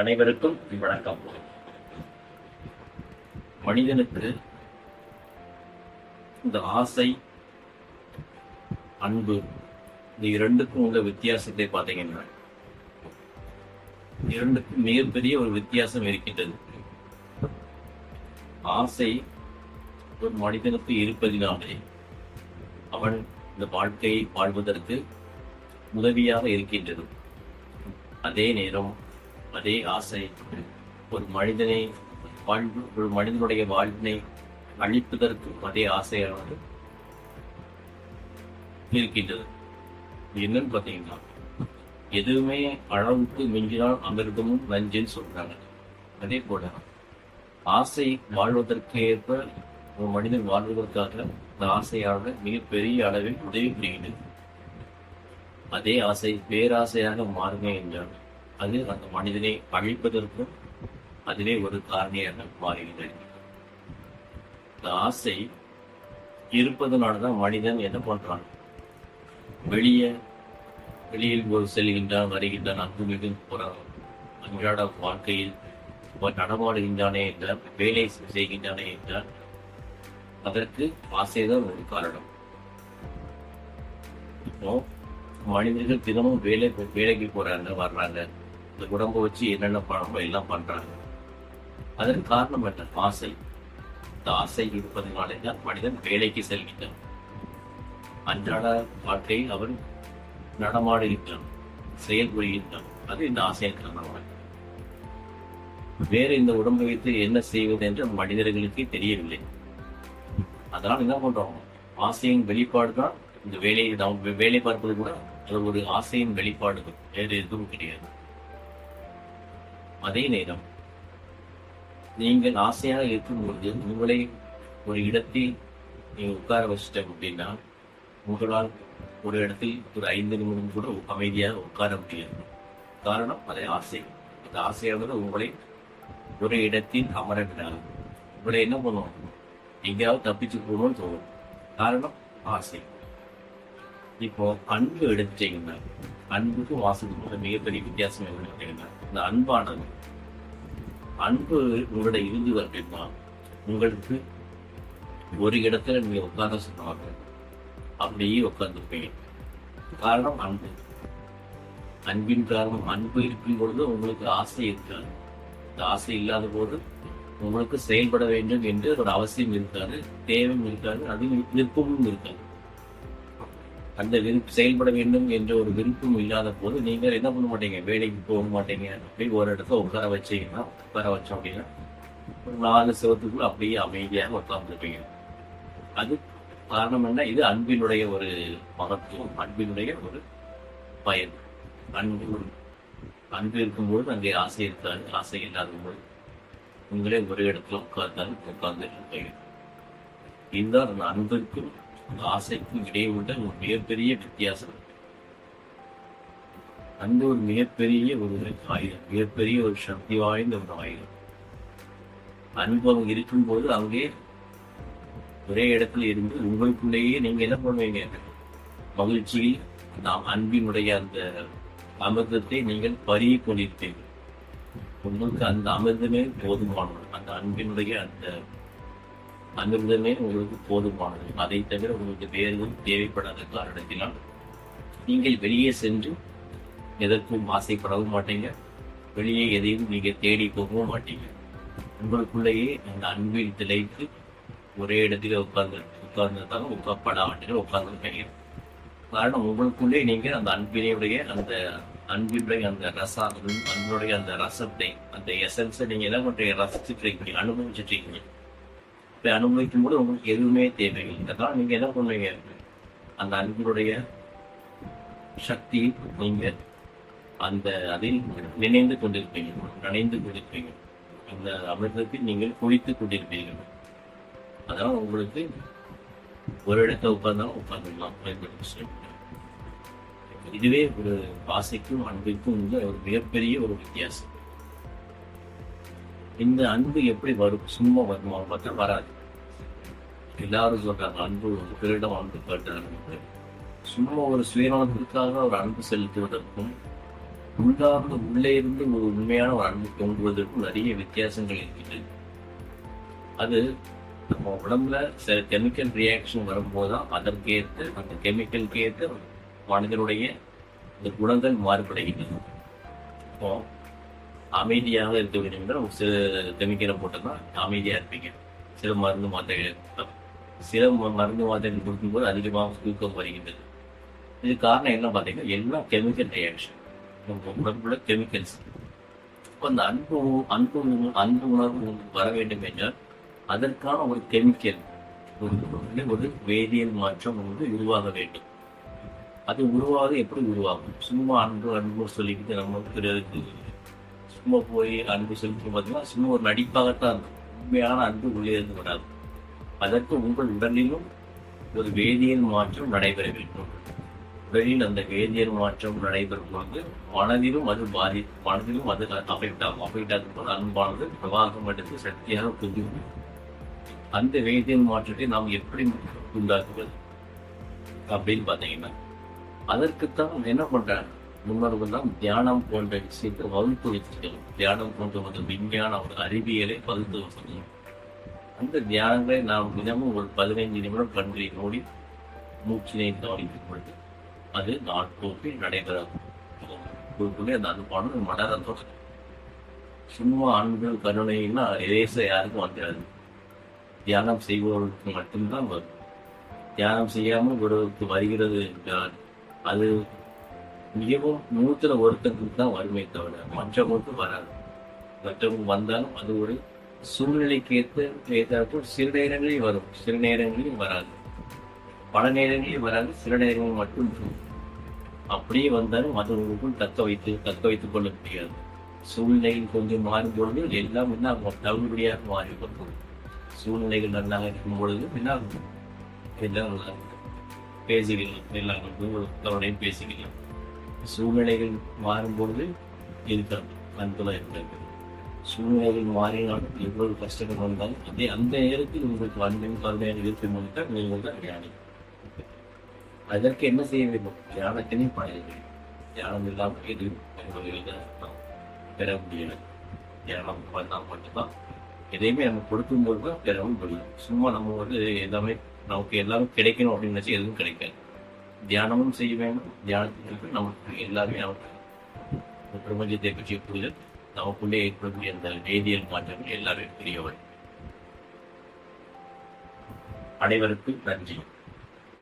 அனைவருக்கும் வணக்கம். மனிதனுக்கு இந்த ஆசை அன்பு இந்த இரண்டுக்கும் உள்ள வித்தியாசத்தை பார்த்தீங்கன்னா இரண்டுக்கும் மிகப்பெரிய ஒரு வித்தியாசம் இருக்கின்றது. ஆசை ஒரு மனிதனுக்கு இருப்பதினாலே அவன் இந்த வாழ்க்கையை வாழ்வதற்கு உதவியாக இருக்கின்றது. அதே நேரம் அதே ஆசை ஒரு மனிதனை வாழ்வு ஒரு மனிதனுடைய வாழ்வினை அழிப்பதற்கு அதே ஆசையானது இருக்கின்றது. என்னன்னு பார்த்தீங்கன்னா எதுவுமே அளவுக்கு மிஞ்சினால் அமிர்தமும் நஞ்சுன்னு சொல்றாங்க. அதே போல ஆசை வாழ்வதற்கு ஏற்ப ஒரு மனிதன் வாழ்வதற்காக இந்த ஆசையானது மிகப்பெரிய அளவில் உதவி புரிகிறது. அதே ஆசை பேராசையாக மாறுங்க என்றால் அது அந்த மனிதனை அழிப்பதற்கும் அதிலே ஒரு காரணியாக மாறுகிறது இந்த ஆசை இருப்பதனாலதான் மனிதன் என்ன பண்றான்? வெளியே வெளியில் செல்கின்றான் வருகின்றான் அங்கு மிகவும் போறான். அன்றாட வாழ்க்கையில் நடமாடுகின்றானே என்றால் வேலை செய்கின்றானே என்றால் அதற்கு ஆசைதான் ஒரு காரணம். இப்போ மனிதர்கள் தினமும் வேலை வேலைக்கு போறாங்க வர்றாங்க. இந்த உடம்பை வச்சு என்னென்ன பணம் எல்லாம் பண்றாங்க. அதன் காரணம் என்ன? ஆசை. இந்த ஆசை இருப்பதனாலே தான் மனிதன் வேலைக்கு செல்கின்றான். அன்றாட வாழ்க்கையில் அவன் நடமாடுகின்றான் செயல்புரிகின்றான் அது இந்த ஆசையின் காரணமாக வேற இந்த உடம்பை வைத்து என்ன செய்வது என்று மனிதர்களுக்கு தெரியவில்லை. அதனால் என்ன பண்றோம்? ஆசையின் வெளிப்பாடு தான் இந்த வேலையை நாம் வேலை பார்ப்பது கூட அது ஒரு ஆசையின் வெளிப்பாடு வேறு எதுவும் கிடையாது. அதே நேரம் நீங்கள் ஆசையாக இருக்கும்பொழுது உங்களை ஒரு இடத்தில் நீங்க உட்கார வச்சிட்டோம் அப்படின்னா உங்களால் ஒரு இடத்தில் ஒரு ஐந்து நிமிடம் கூட அமைதியாக உட்கார முடியாது. காரணம் அதே ஆசை. அந்த ஆசையானது உங்களை ஒரு இடத்தில் அமர விடாது உங்களை என்ன பண்ணுவோம் எங்கேயாவது தப்பிச்சு போகணும்னு தோணும். காரணம் ஆசை. இப்போ அன்பு எடுத்துட்டீங்கன்னா அன்புக்கும் வாசத்துக்கும் மிகப்பெரிய வித்தியாசம் என்னன்னு இந்த அன்பானது. அன்பு உங்களோட இறுதி வரைக்குமா உங்களுக்கு ஒரு இடத்துல நீங்க உட்கார சொன்னாங்க அப்படியே உட்காந்துருப்பீங்க காரணம் அன்பு. அன்பின் காரணம் அன்பு இருக்கும் பொழுது உங்களுக்கு ஆசை இருக்காது. இந்த ஆசை இல்லாத போது உங்களுக்கு செயல்பட வேண்டும் என்று ஒரு அவசியம் இருக்காது தேவையும் இருக்காது அது விருப்பமும் இருக்காது. அந்த விருப்பு செயல்பட வேண்டும் என்ற ஒரு விருப்பம் இல்லாத போது நீங்கள் என்ன பண்ண மாட்டீங்க? வேலைக்கு போக மாட்டீங்க. அப்படி ஒரு இடத்துல உட்கார வச்சீங்கன்னா உட்கார வச்சோம் அப்படின்னா ஒரு நாலு சிவத்துக்குள்ள அப்படியே அமைதியாக உட்கார்ந்துருப்பீங்க. அது காரணம் என்ன? இது அன்பினுடைய ஒரு மகத்துவம் அன்பினுடைய ஒரு பயன். அன்பு அன்பு இருக்கும்போது அங்கே ஆசை இருக்காது. ஆசை இல்லாத போது உங்களே ஒரு இடத்துல உட்கார்ந்தாலும் உட்கார்ந்து இருப்பீங்க. இதுதான் அந்த அன்பிற்கும் அந்த ஆசைக்கும் இடையே உள்ள ஒரு மிகப்பெரிய வித்தியாசம். அந்த ஒரு மிகப்பெரிய ஒரு ஆயுதம் மிகப்பெரிய ஒரு சக்தி வாய்ந்த ஒரு ஆயுதம். அனுபவம் இருக்கும்போது அங்கே ஒரே இடத்துல இருந்து உங்களுக்குள்ளேயே நீங்க என்ன பண்ணுவீங்க? மகிழ்ச்சியில் நாம் அன்பினுடைய அந்த அமிர்தத்தை நீங்கள் பருகி கொண்டிருப்பீர்கள் உங்களுக்கு அந்த அமிர்தமே போதுமானது. அந்த அன்பினுடைய அந்த அமிர்தமே உங்களுக்கு போதுமானது. அதை தவிர உங்களுக்கு வேறு எதுவும் தேவைப்படாத காரணத்தினால் நீங்கள் வெளியே சென்று எதற்கும் ஆசைப்படவும் மாட்டீங்க. வெளியே எதையும் நீங்க தேடி போகவும் மாட்டீங்க. உங்களுக்குள்ளேயே அந்த அன்பில் திளைத்து ஒரே இடத்துல உட்கார்ந்து உட்கார்ந்துருந்தாங்க உட்கார்ப்பட ஆண்டு உட்கார்ந்துருப்பீங்க. காரணம் உங்களுக்குள்ளே நீங்க அந்த அன்பினுடைய அந்த அன்பினுடைய அந்த ரசம் அன்பினுடைய அந்த ரசத்தை அந்த எசன்ஸை நீங்க என்ன பண்ணுறீங்க ரசிச்சுட்டு இருக்கீங்க அனுபவிச்சுட்டு இருக்கீங்க. இப்ப அனுபவிக்கும் போது உங்களுக்கு எதுவுமே தேவையில்லை. அதனால நீங்க என்ன பண்ணுவீங்க? அந்த அன்பினுடைய சக்தி நீங்கள் அந்த அதில் நினைந்து கொண்டிருப்பீங்க. நினைந்து கொண்டிருப்பீங்க. அந்த அமிர்தத்தில் நீங்கள் குளித்துக் கொண்டிருப்பீர்கள். அதனால உங்களுக்கு ஒரு இடத்த உட்கார்ந்தாலும் உட்கார்ந்துக்கலாம். இதுவே ஒரு ஆசைக்கும் அன்பிற்கும் உள்ள ஒரு மிகப்பெரிய ஒரு வித்தியாசம். இந்த அன்பு எப்படி வரும்? சும்மா வருமா? பார்த்தா வராது. எல்லாரும் சொல்றாங்க அன்பு ஒரு பிறரிடம் அன்பு கட்டுறது சும்மா ஒரு சுயநலத்திற்காக ஒரு அன்பு செலுத்துவதற்கும் உள்ளார்ந்து உள்ளே இருந்து ஒரு உண்மையான ஒரு அன்பு தோன்றுவதற்கும் நிறைய வித்தியாசங்கள் இருக்குது. அது நம்ம உடம்புல சில கெமிக்கல் ரியாக்ஷன் வரும்போதுதான் அதற்கேற்று அந்த கெமிக்கலுக்கு ஏற்ற மனிதனுடைய இந்த குணங்கள் மாறுபடுகின்றன. இப்போ அமைதியாக இருக்க வேண்டும் சில கெமிக்கலை போட்டோம்னா அமைதியா இருப்பீங்க. சில மருந்து மாத்திரைகளை சில மருந்து மாத்திரைகள் கொடுக்கும்போது அதிகமாக தூக்கம் வருகின்றது. இது காரணம் என்ன பார்த்தீங்கன்னா எல்லாம் கெமிக்கல் ரியாக்ஷன் நம்ம உடம்புல கெமிக்கல்ஸ் இப்போ அந்த அன்பு அன்பு அன்பு உணர்வு உங்களுக்கு வர வேண்டும் என்றால் அதற்கான ஒரு கெமிக்கல் ஒரு வேதியியல் மாற்றம் வந்து உருவாக வேண்டும். அது உருவாக எப்படி உருவாகும்? சும்மா அன்பு அன்பு சொல்லிக்கிட்டு நம்ம பிறருக்கு சும்மா போய் அன்பு செலுத்தி பார்த்தீங்கன்னா சும்மா ஒரு நடிப்பாகத்தான் இருக்கும். உண்மையான அன்பு உள்ளே இருந்து வராது அதற்கு உங்கள் உடலிலும் ஒரு வேதியியல் மாற்றம் நடைபெற வேண்டும். உடலில் அந்த வேதியியல் மாற்றம் நடைபெறும் பொழுது மனதிலும் அது பாதி மனதிலும் அது அஃபெக்ட் ஆகும் அஃபெக்ட் ஆகும் போது அன்பானது பிரவாகம் எடுத்து சக்தியாக புரியும் அந்த வேதியியல் மாற்றத்தை நாம் எப்படி உண்டாக்குவது? அப்படின்னு பார்த்தீங்கன்னா அதற்குத்தான் என்ன பண்றாங்க? முன்னோர்கள் தான் தியானம் போன்ற விஷயத்தை வகுத்து வச்சிருக்கணும் தியானம் போன்ற ஒரு விஞ்ஞான ஒரு அறிவியலை வகுத்து வச்சிருக்கணும் அந்த தியானங்களை நாம் தினமும் ஒரு பதினைந்து நிமிடம் கண்களை மூடி மூச்சினை கவனித்துக் பொழுது அது நாட்போக்கில் நடைபெறும் உங்களுக்குள்ளே அந்த அன்பானது மலர தொடங்கும். சும்மா அன்பு கருணைன்னா எரேச யாருக்கும் வந்துடாது தியானம் செய்பவர்களுக்கு மட்டும்தான் வரும். தியானம் செய்யாமல் ஒருவருக்கு வருகிறது என்றால் அது மிகவும் நூத்துல ஒருத்தங்களுக்கு தான் வறுமை தவிர மற்றவங்களுக்கு வராது. மற்றவங்க வந்தாலும் அது ஒரு சூழ்நிலைக்கு ஏற்ற ஏற்றாற்போல் சில நேரங்களில் வரும். சில நேரங்களில் வராது. பல நேரங்களில் வராது. சில நேரங்கள் மட்டும் அப்படியே வந்தாலும் மற்றவங்களுக்கும் தக்க வைத்து தக்க வைத்துக் கொள்ள முடியாது. சூழ்நிலையில் கொஞ்சம் மாறும் பொழுது எல்லாம் என்ன ஆகும்? மாறி வரும் சூழ்நிலைகள் நன்றாக இருக்கும் பொழுது என்ன எல்லாம் நல்லா இருக்கும். பேசுகிறோம் எல்லாம் தவறையும் பேசுகிறோம் சூழ்நிலைகள் மாறும்பொழுது இருக்கிறோம் அன்புல இருக்கிறது சூழ்நிலைகள் மாறினாலும் எவ்வளவு கஷ்டங்கள் வந்தாலும் அதே அந்த நேரத்தில் உங்களுக்கு அன்பின் கருணையாக இருக்கும் போது நீங்கள் தான் ஞானி அதற்கு என்ன செய்ய வேண்டும்? தியானத்தினை பழைய வேண்டும். தியானம் இல்லாமல் எது உங்களுக்கு பெற முடியல. தியானம் பண்ணால் மட்டும்தான் எதையுமே நம்ம கொடுக்கும்போது தான் பெறவும் முடியும் சும்மா நம்ம வந்து எல்லாமே நமக்கு எல்லாமே கிடைக்கணும் அப்படின்னு நினச்சி எதுவும் கிடைக்காது. தியானமும் செய்ய வேண்டும். தியானத்திற்கு நமக்கு எல்லாருமே நமக்கு இந்த பிரபஞ்சத்தை பற்றிய புரிதல் நமக்குள்ளே ஏற்படக்கூடிய அந்த வேதியியல் மாற்றங்கள் எல்லாருமே தெரிய வரும் அனைவருக்கும் நன்றி.